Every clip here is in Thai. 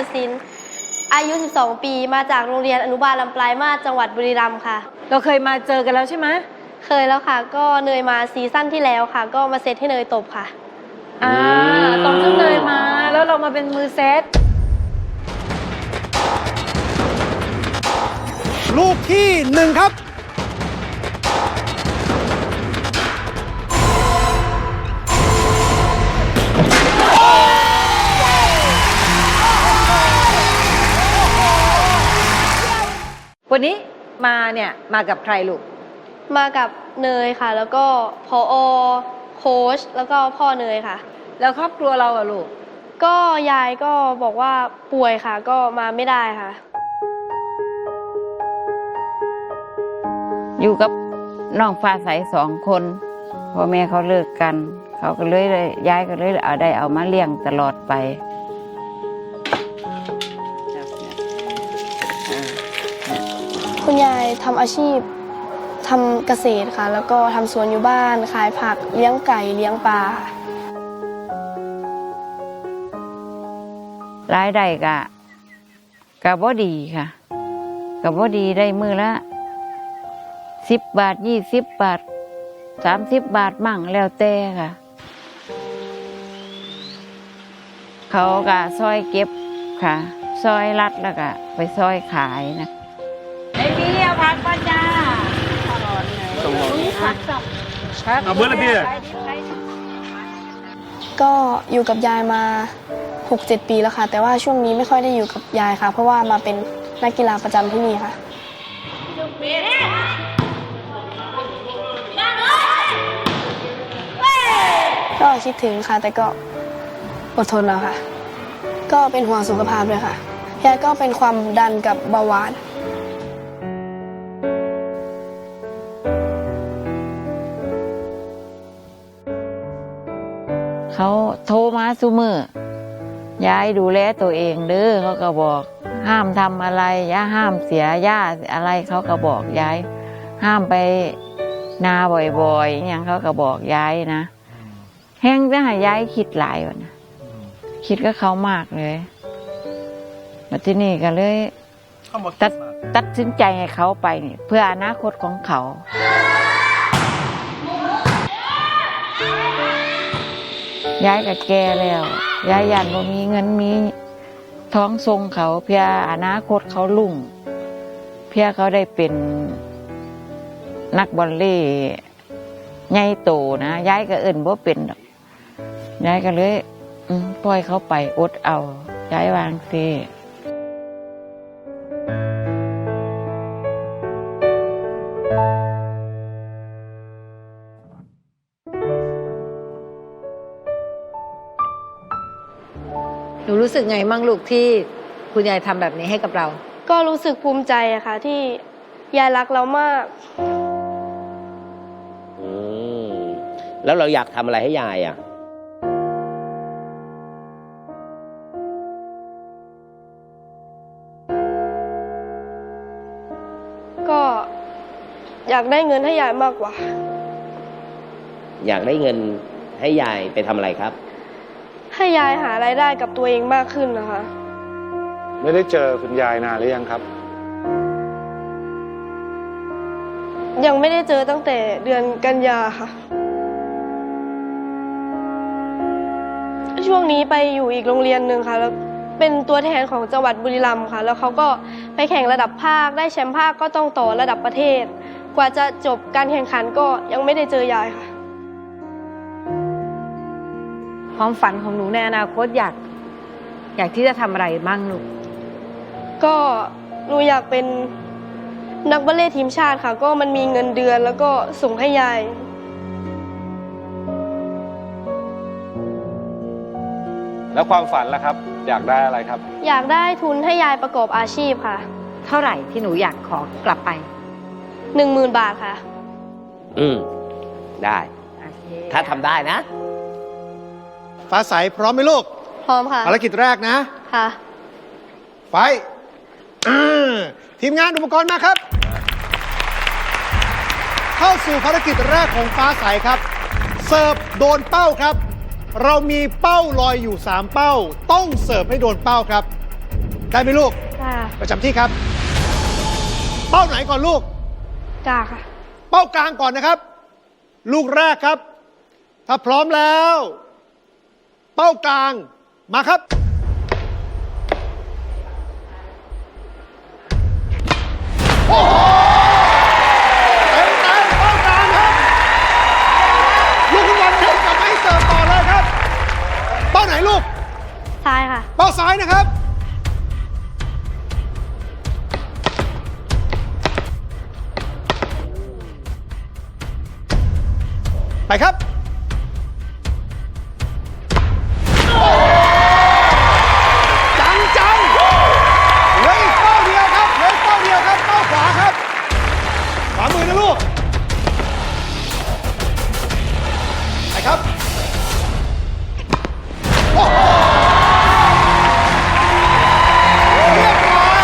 ริญศิลป์อายุ 12 ปี มาจากโรงเรียนอนุบาลลำปลายมาสจังหวัดบุรีรัมย์ค่ะ เราเคยมาเจอกันแล้วใช่ไหมเคยแล้วค่ะ ก็เนยมาซีซั่นที่แล้วค่ะ ก็มาเซตให้เนยตบค่ะ อ่าอืมตอนที่เลยมา แล้วเรามาเป็นมือเซตลูกที่หนึ่งครับ วันนี้มาเนี่ยมากับใครลูก มากับเนยค่ะ แล้วก็พอโค้ชแล้วก็พ่อเนยค่ะ แล้วครอบครัวเราอะลูก ก็ยายก็บอกว่าป่วยค่ะ ก็มาไม่ได้ค่ะ อยู่กับน้องฟ้าใสสองคนพ่อแม่เขาเลิกกัน เขาก็เลยเลยย้ายก็เลยเอาได้เอามาเลี้ยงตลอดไป คุณยายทำอาชีพทำเกษตรค่ะ แล้วก็ทำสวนอยู่บ้านขายผักเลี้ยงไก่เลี้ยงปลารายได้กะกะบ่ดีค่ะกะบ่ดีได้มือละสิบบาทยี่สิบบาทสามสิบบาทมั่งแล้วแต่ค่ะ เขากะซอยเก็บค่ะ ซอยรัดแล้วก็ไปซอยขายนะ เอาเมื่อไรพี่ก็อยู่กับยายมา 6-7 ปีแล้วค่ะ แต่ว่าช่วงนี้ไม่ค่อยได้อยู่กับยายค่ะ เพราะว่ามาเป็นนักกีฬาประจำที่นี่ค่ะ ก็คิดถึงค่ะ แต่ก็อดทนแล้วค่ะ ก็เป็นห่วงสุขภาพด้วยค่ะยายก็เป็นความดันกับเบาหวาน เขาโทรมาซุมือยายดูแลตัวเองเด้อเขาก็บอก ห้ามทำอะไรย่าห้ามเสียย่าอะไรเขาก็บอกยายห้ามไปนาบ่อยๆอย่างเขาก็บอกยายนะแห้งจะให้ยายคิดหลายว่ะนะคิดก็เขามากเลยมาที่นี่ก็เลยตัดตัดสินใจให้เขาไปนี่เพื่ออนาคตของเขา ยายก็แก่แล้วยายยันบ่มีเงินมีท้องทรงเขาเพื่ออนาคตเขาลุ่ง เพื่อเขาได้เป็นนักบอลเล่ใหญ่โตนะยายก็เอิ่นบ่เป็นดอกยายก็เลยปล่อยเขาไปอดเอายายวางสิ รู้สึกไงมั่งลูกที่คุณยายทำแบบนี้ให้กับเรา ก็รู้สึกภูมิใจอะค่ะ ที่ยายรักเรามาก อืมแล้วเราอยากทำอะไรให้ยายอะ ก็อยากได้เงินให้ยายมากกว่า อยากได้เงินให้ยายไปทำอะไรครับ ให้ยายหารายได้กับตัวเองมากขึ้นนะคะ ไม่ได้เจอคุณยายนานหรือยังครับ ยังไม่ได้เจอตั้งแต่เดือนกันยาค่ะ ช่วงนี้ไปอยู่อีกโรงเรียนหนึ่งค่ะแล้วเป็นตัวแทนของจังหวัดบุรีรัมย์ค่ะ แล้วเขาก็ไปแข่งระดับภาคได้แชมป์ภาคก็ต้องต่อระดับประเทศ กว่าจะจบการแข่งขันก็ยังไม่ได้เจอยายค่ะ ความฝันของหนูในอนาคตอยาก อยากที่จะทำอะไรบ้างลูกก็หนูอยากเป็นนักบัลเล่ต์ทีมชาติค่ะ ก็มันมีเงินเดือนแล้วก็ส่งให้ยาย แล้วความฝันล่ะครับ อยากได้อะไรครับ อยากได้ทุนให้ยายประกอบอาชีพค่ะเท่าไหร่ที่หนูอยากขอกลับไปหนึ่งหมื่นบาทค่ะ อืม ได้ถ้าทำได้นะ ฟ้าใสพร้อมไหมลูกพร้อมค่ะภารกิจแรกนะ ค่ะ ไฟอ่าทีมงานอุปกรณ์มาครับ เข้าสู่ภารกิจแรกของฟ้าใสครับ เสิร์ฟโดนเป้าครับ เรามีเป้าลอยอยู่ 3 เป้า ต้องเสิร์ฟให้โดนเป้าครับ ได้ไหมลูกได้ค่ะประจำที่ครับ เป้าไหนก่อนลูกจ้าค่ะ เป้ากลางก่อนนะครับ ลูกแรกครับ ถ้าพร้อมแล้ว เป้ากลางมาครับ โอ้โหเต็มเต็มเป้ากลางครับลูกคุณบอลเดินกลับมาให้เสิร์ฟต่อเลยครับ เป้าไหนลูก ซ้ายค่ะ เป้าซ้ายนะครับ ไปครับ มือนะลูก ไปครับ โอ้โหเรียบร้อย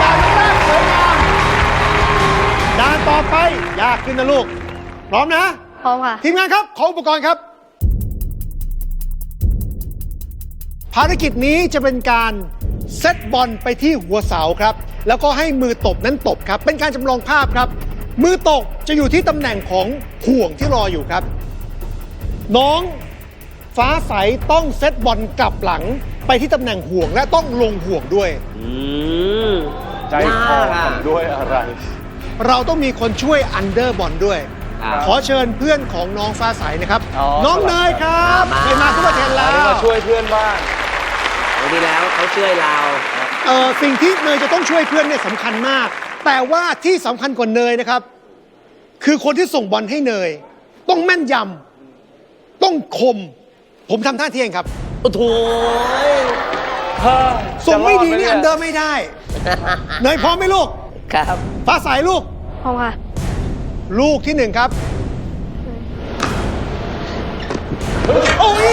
ด่านแรกสวยงามด่านต่อไป ยากขึ้นนะลูก พร้อมนะ พร้อมค่ะ ทีมงานครับ ขออุปกรณ์ครับ ภารกิจนี้จะเป็นการเซตบอลไปที่หัวเสาครับ แล้วก็ให้มือตบนั้นตบครับ เป็นการจำลองภาพครับ มือตบจะอยู่ที่ตำแหน่งของห่วงที่รออยู่ครับ น้องฟ้าใสต้องเซตบอลกลับหลังไปที่ตำแหน่งห่วงและต้องลงห่วงด้วย อืมใจคอยากอะทำด้วยอะไร เราต้องมีคนช่วยอันเดอร์บอลด้วย ครับขอเชิญเพื่อนของน้องฟ้าใสนะครับ อ๋อ น้องเนยครับมา เคยมาทุกประเทศอัแล้นนี้วมาช่วยเพื่อนบ้างวันนี้แล้วเขาช่วยเรา เอ่อสิ่งที่เนยจะต้องช่วยเพื่อนเนี่ยสำคัญมาก แต่ว่าที่สำคัญกว่าเนยนะครับ คือคนที่ส่งบอลให้เนย ต้องแม่นยำต้องคม ผมทำท่าที่เองครับ โอ้โถส่งไม่ดีจะรอดไหมเนี่นี่ยอันเดอร์ไม่ได้ เนยพร้อมไหมลูกครับฟ้าใสลูก พร้อมค่ะลูกที่หนึ่งครับ โอ้ย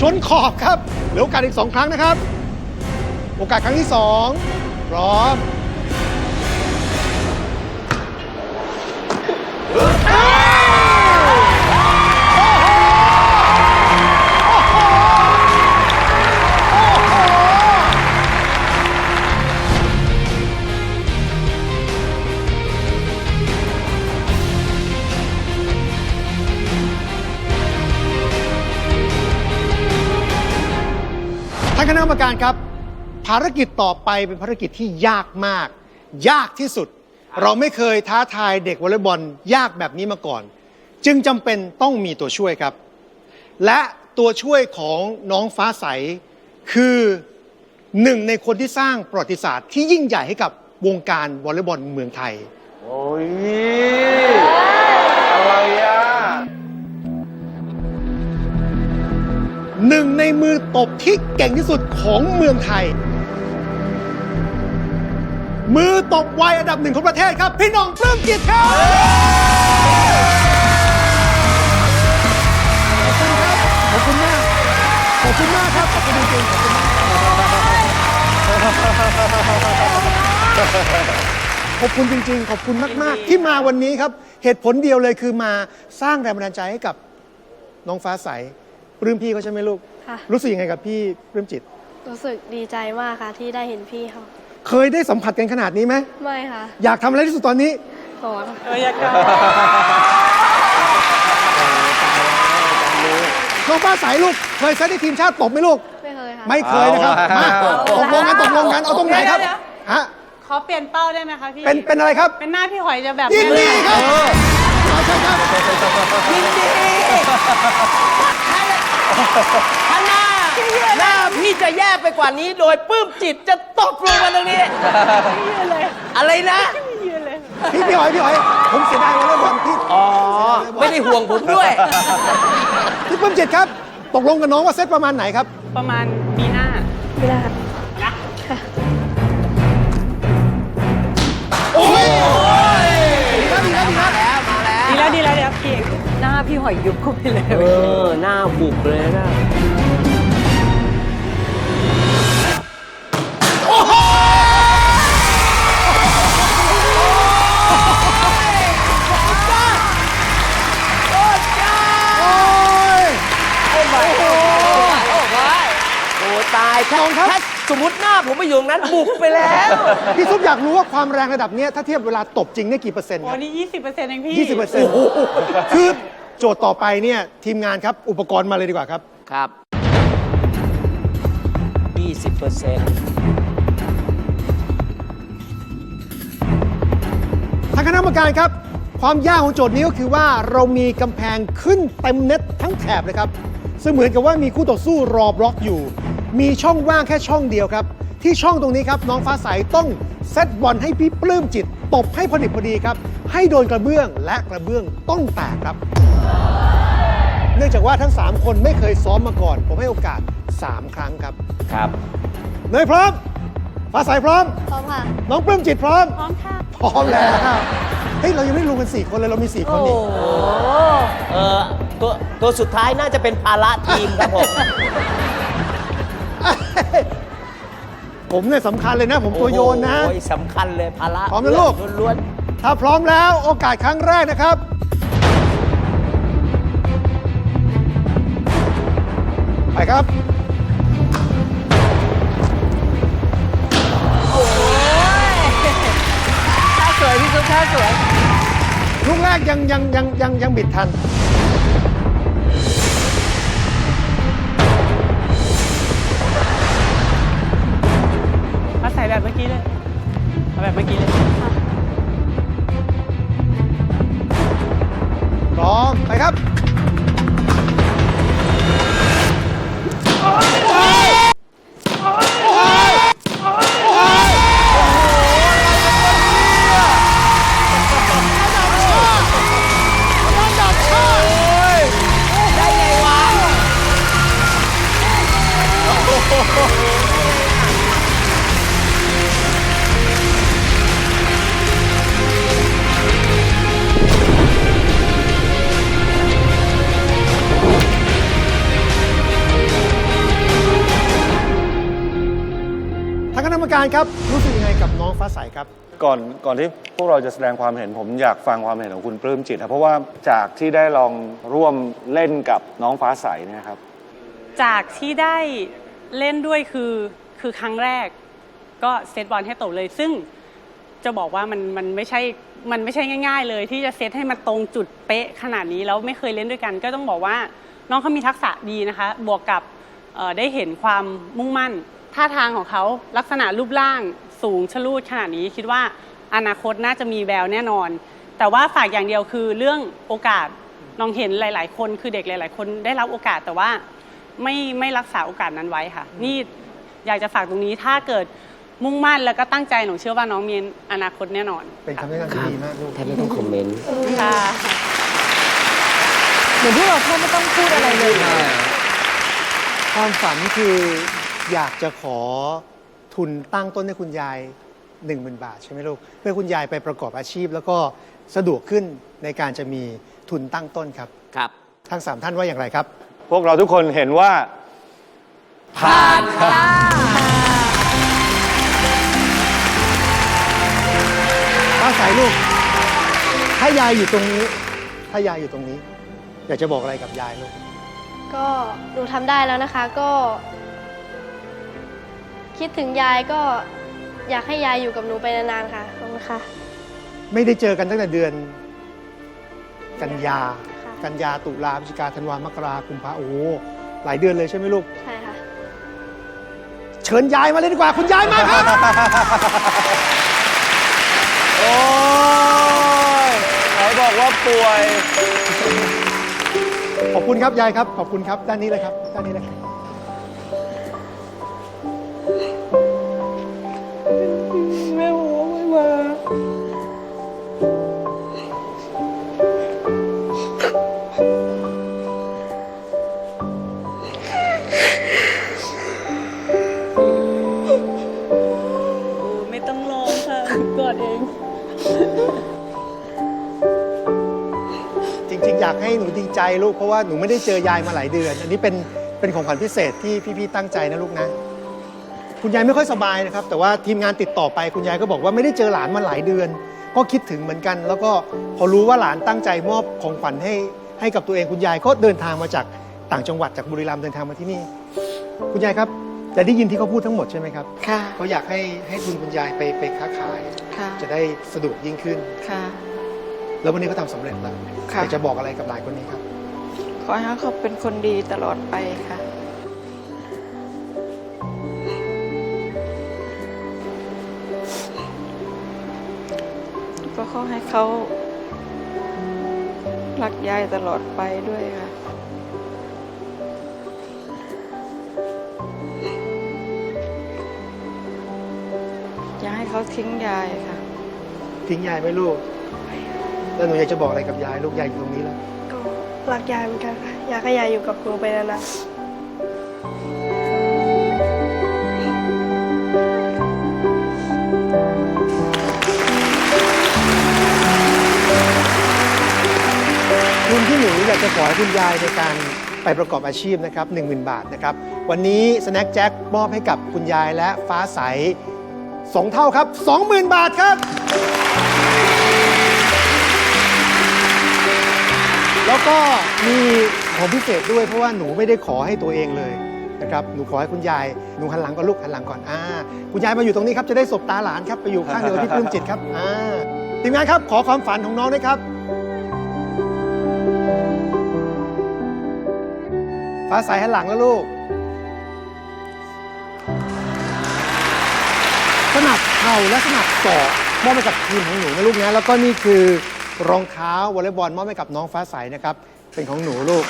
ชนขอบครับ เหลือโอกาสอีกสองครั้งนะครับ โอกาสครั้งที่สองพร้อม ท่านคณะกรรมการครับ ภารกิจต่อไปเป็นภารกิจที่ยากมาก ยากที่สุด เราไม่เคยท้าทายเด็กวอลเลย์บอลยากแบบนี้มาก่อน จึงจำเป็นต้องมีตัวช่วยครับ และตัวช่วยของน้องฟ้าใส คือหนึ่งในคนที่สร้างประวัติศาสตร์ที่ยิ่งใหญ่ให้กับวงการวอลเลย์บอลเมืองไทย โอ้ยอะไรอะหนึ่งในมือตบที่เก่งที่สุดของเมืองไทย มือตบไวอันดับหนึ่งของประเทศครับ พี่หน้องปลื้มจิตครับขอบคุณครับ ขอบคุณมาก ขอบคุณมากครับ ขอบคุณจริงๆขอบคุณมากขอบคุณจริง ๆ ขอบคุณมาก ๆ ที่มาวันนี้ครับ เหตุผลเดียวเลยคือมาสร้างแรงบันดาลใจให้กับน้องฟ้าใสปลื้มพี่เขาใช่ไหมลูก ค่ะ รู้สึกยังไงกับพี่ปลื้มจิต รู้สึกดีใจมากค่ะที่ได้เห็นพี่เขา เคยได้สัมผัสกันขนาดนี้ไหม ไม่ค่ะอยากทำอะไรที่สุดตอนนี้สอนน้องฟ้าใสลูก เคยใช้ในทีมชาติตบไหมลูก ไม่เคยค่ะ ไม่เคยนะครับ เอามาเอาตกลงกันตกลงกัน เอาตรงไหนครับ เดี๋ยว ฮะ ขอเปลี่ยนเป้าได้ไหมคะพี่ เป็น เป็นอะไรครับ เป็นหน้าพี่หอยจะแบบยินดีครับขอเชิญครับถ้าหน้าห น้าพี่จะแย่ไปกว่านี้ โดยปลื้มจิตจะตกลงมาตรงนี้ อะไรนะ พี่พี่หอยพี่หอย ผมเสียดายวอลเลย์บอลพี่อ๋อ ไม่ได้ห่วงผมด้วย พี่ปลื้มจิตครับ ตกลงกับน้องว่าเซตประมาณไหนครับ ประมาณปีหน้าไม่ได้ค่ะโอ้ยดีแล้วดีแล้วดีแล้ว ดีแล้วดีแล้วเดี๋ยวพี่หน้าพี่หอยยุบเข้าไปเลย เออ หน้าบุบเลยนะ ยโอ้ตายน้องครับถ้าสมมติหน้าผมไปอยู่ตรงนั้นบุกไปแล้วพี่ซุปอยากรู้ว่าความแรงระดับเนี้ยถ้าเทียบเวลาตบจริงเนี่ยกี่เปอร์เซ็นต์โอ้ครับนี่ยี่สิบเปอร์เซ็นต์เองพี่ ยี่สิบเปอร์เซ็นต์คือโจทย์ต่อไปเนี่ยทีมงานครับอุปกรณ์มาเลยดีกว่าครับ ครับ 20เปอร์เซ็นต์ทางคณะกรรมการครับ ความยากของโจทย์นี้ก็คือว่าเรามีกำแพงขึ้นเต็มเน็ตทั้งแถบเลยครับซึ่ง เหมือนกับว่ามีคู่ต่อสู้รอบล็อกอยู่ มีช่องว่างแค่ช่องเดียวครับ ที่ช่องตรงนี้ครับน้องฟ้าใสต้องเซตบอลให้พี่ปลื้มจิตตบให้พอดิบพอดีครับ ให้โดนกระเบื้องและกระเบื้องต้องแตกครับ เนื่องจากว่าทั้ง 3 คนไม่เคยซ้อมมาก่อน ผมให้โอกาส 3 ครั้งครับครับ เนยพร้อม ฟ้าใสพร้อม พร้อมค่ะ น้องปลื้มจิตพร้อม พร้อมค่ะ พร้อมแล้ว เฮ้ย เรายังไม่รวมกัน 4 คนเลย เรามี 4 คนนี่ เออ ตัวตัวสุดท้ายน่าจะเป็นภาระทีมครับผม ผมเนี่ยสำคัญเลยนะ ผมตัวโยนนะ โอ้ยสำคัญเลยภาระพร้อมนะลูกล้วนถ้าพร้อมแล้วโอกาสครั้งแรกนะครับ ไปครับ ท่าสวยพี่ซุปท่าสวย ลูกแรกยังยังยังยังยังบิดทัน เมื่อกี้เลย เอาแบบเมื่อกี้เลยพร้อมไปครับ กรรมการครับรู้สึกยังไงกับน้องฟ้าใสครับ ก่อนก่อนที่พวกเราจะแสดงความเห็นผมอยากฟังความเห็นของคุณปลื้มจิตครับเพราะว่าจากที่ได้ลองร่วมเล่นกับน้องฟ้าใสเนี่ยครับ จากที่ได้เล่นด้วยคือคือครั้งแรก ก็เซตบอลให้ตกเลย ซึ่งจะบอกว่ามันมันไม่ใช่มันไม่ใช่ง่าย ๆ เลยที่จะเซตให้มันตรงจุดเป๊ะขนาดนี้แล้วไม่เคยเล่นด้วยกัน ก็ต้องบอกว่าน้องเขามีทักษะดีนะคะ บวกกับเอ่อได้เห็นความมุ่งมั่น ท่าทางของเขาลักษณะรูปร่างสูงชะลูดขนาดนี้คิดว่าอนาคตน่าจะมีแววแน่นอน แต่ว่าฝากอย่างเดียวคือเรื่องโอกาสน้องเห็นหลาย ๆ คนคือเด็กหลาย ๆ คนได้รับโอกาสแต่ว่าไม่ไม่รักษาโอกาสนั้นไว้ค่ะ นี่อยากจะฝากตรงนี้ถ้าเกิดมุ่งมั่นแล้วก็ตั้งใจหนูเชื่อว่าน้องมีอนาคตแน่นอนเป็นคำแนะนำที่ดีมากลูกๆแทบไม่ต้องคอมเมนต์ค่ะเหมือนที่เราแทบไม่ต้องพูดอะไรเลยความฝันคือ อยากจะขอทุนตั้งต้นให้คุณยาย 1 0,000 บาทใช่ไหมลูก เพื่อคุณยายไปประกอบอาชีพ แล้วก็สะดวกขึ้นในการจะมีทุนตั้งต้นครับ ครับ ทั้งสามท่านว่าอย่างไรครับ พวกเราทุกคนเห็นว่า ผ่านครับฟ้าใสลูก ถ้ายายอยู่ตรงนี้ ถ้ายายอยู่ตรงนี้ อยากจะบอกอะไรกับยายลูก ก็หนูทำได้แล้วนะคะ ก็ คิดถึงยายก็อยากให้ยายอยู่กับหนูไปนานๆค่ะขอบคุณค่ะไม่ได้เจอกันตั้งแต่เดือน กันยา ค่ะกันยาตุลาพฤศจิกาธันวามกราคุมภาโอ้โหหลายเดือนเลยใช่ไหมลูก ใช่ค่ะ เชิญยายมาเลยดีกว่าคุณยายมาครับ โอ้ยไหนบอกว่าป่วย ขอบคุณครับยายครับ ขอบคุณครับ ด้านนี้เลยครับ ด้านนี้เลยครับากให้หนูดีใจลูกเพราะว่าหนูไม่ได้เจอยายมาหลายเดือน อันนี้เป็นเป็นของขวัญพิเศษที่พี่ๆตั้งใจนะลูกนะ คุณยายไม่ค่อยสบายนะครับ แต่ว่าทีมงานติดต่อไปคุณยายก็บอกว่าไม่ได้เจอหลานมาหลายเดือน ก็คิดถึงเหมือนกัน แล้วก็พอรู้ว่าหลานตั้งใจมอบของขวัญให้ให้กับตัวเองคุณยายก็เดินทางมาจากต่างจังหวัดจากบุรีรัมย์เดินทางมาที่นี่ คุณยายครับจะได้ยินที่เขาพูดทั้งหมดใช่ไหมครับค่ะเขาอยากให้ให้ทุนคุณยายไปไปค้าขาย ค่ะจะได้สะดวกยิ่งขึ้น ค่ะ แล้ววันนี้เขาทำสำเร็จแล้วค่ะ อยากจะบอกอะไรกับหลายคนนี้ครับ ขอให้เขาเป็นคนดีตลอดไปค่ะ ก็ขอให้เขารักยายตลอดไปด้วยค่ะ อย่าให้เขาทิ้งยายค่ะ ทิ้งยายไหมลูก แล้วหนูอยากจะบอกอะไรกับยายลูกยายอยู่ตรงนี้แล้ว ก็รักยายเหมือนกันค่ะอยากให้ยายอยู่กับหนูไปนานๆ ทุนที่หนูอยากจะขอให้คุณยายในการไปประกอบอาชีพนะครับ10,000 บาทนะครับ วันนี้สแน็คแจ็คมอบให้กับคุณยายและฟ้าใสสองเท่าครับ 20,000 บาทครับ แล้วก็มีของพิเศษด้วยเพราะว่าหนูไม่ได้ขอให้ตัวเองเลยนะครับหนูขอให้คุณยายหนูหันหลังก่อนลูกหันหลังก่อนอ่าคุณยายมาอยู่ตรงนี้ครับจะได้สบตาหลานครับไปอยู่ข้างเดียวกับพี่ปลื้มจิตครับอ่าทีมงานครับขอความฝันของน้องด้วยครับฟ้าใสหันหลังแล้วลูกสนับเข่าและสนับศอกมอบให้กับทีมของหนูนะลูกนะแล้วก็นี่คือ รองเท้าวอลเลย์บอลมอบให้กับน้องฟ้าใสนะครับ เป็นของหนูลูก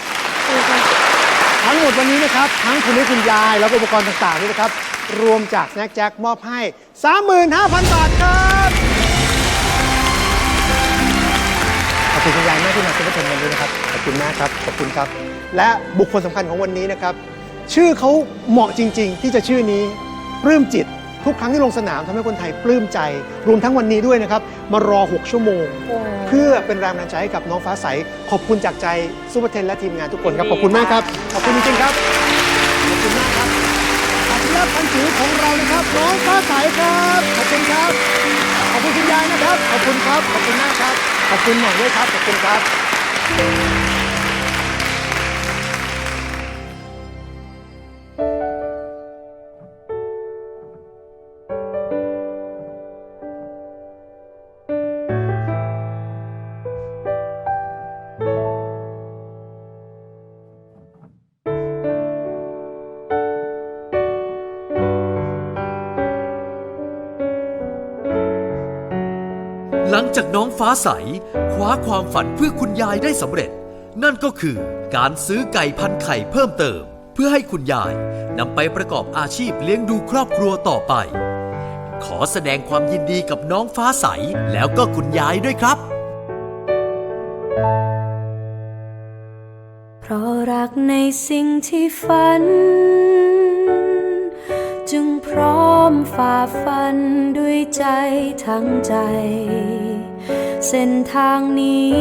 ทั้งหมดวันนี้นะครับ ทั้งคุณแม่คุณยาย แล้วก็อุปกรณ์ต่างๆนี่นะครับ รวมจากแน็กแจ็คมอบให้ 35,000 บาทครับ ขอบคุณคุณยายมากที่มาเป็นผู้ชมวันนี้นะครับ ขอบคุณมากครับ ขอบคุณครับ และบุคคลสำคัญของวันนี้นะครับ ชื่อเขาเหมาะจริง ๆ ที่จะชื่อนี้ปลื้มจิต ทุกครั้งที่ลงสนามทำให้คนไทยปลื้มใจ รวมทั้งวันนี้ด้วยนะครับ มารอ 6 ชั่วโมงเพื่อเป็นแรงบันดาลใจให้กับน้องฟ้าใส ขอบคุณจากใจซูเปอร์เทนและทีมงานทุกคนครับ ขอบคุณมากครับ ขอบคุณจริงๆครับ ขอบคุณมากครับอาชีพพันจิ๋วของเรานะครับ น้องฟ้าใสครับ ขอบคุณครับ ขอบคุณคุณยายนะครับ ขอบคุณครับ ขอบคุณมากครับ ขอบคุณหน่อยด้วยครับ ขอบคุณครับ ลังจากน้องฟ้าใสคว้าความฝันเพื่อคุณยายได้สำเร็จ นั่นก็คือการซื้อไก่พันไข่เพิ่มเติม เพื่อให้คุณยายนำไปประกอบอาชีพเลี้ยงดูครอบครัวต่อไป ขอแสดงความยินดีกับน้องฟ้าใสแล้วก็คุณยายด้วยครับ เพราะรักในสิ่งที่ฝัน จึงพร้อมฝ่าฟันด้วยใจทั้งใจ เส้นทางนี้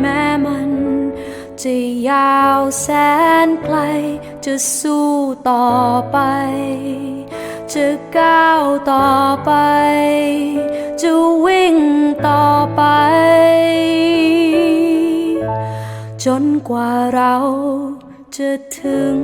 แม้มัน จะยาวแสนไกล จะสู้ต่อไป จะก้าวต่อไป จะวิ่งต่อไป จนกว่าเราจะถึง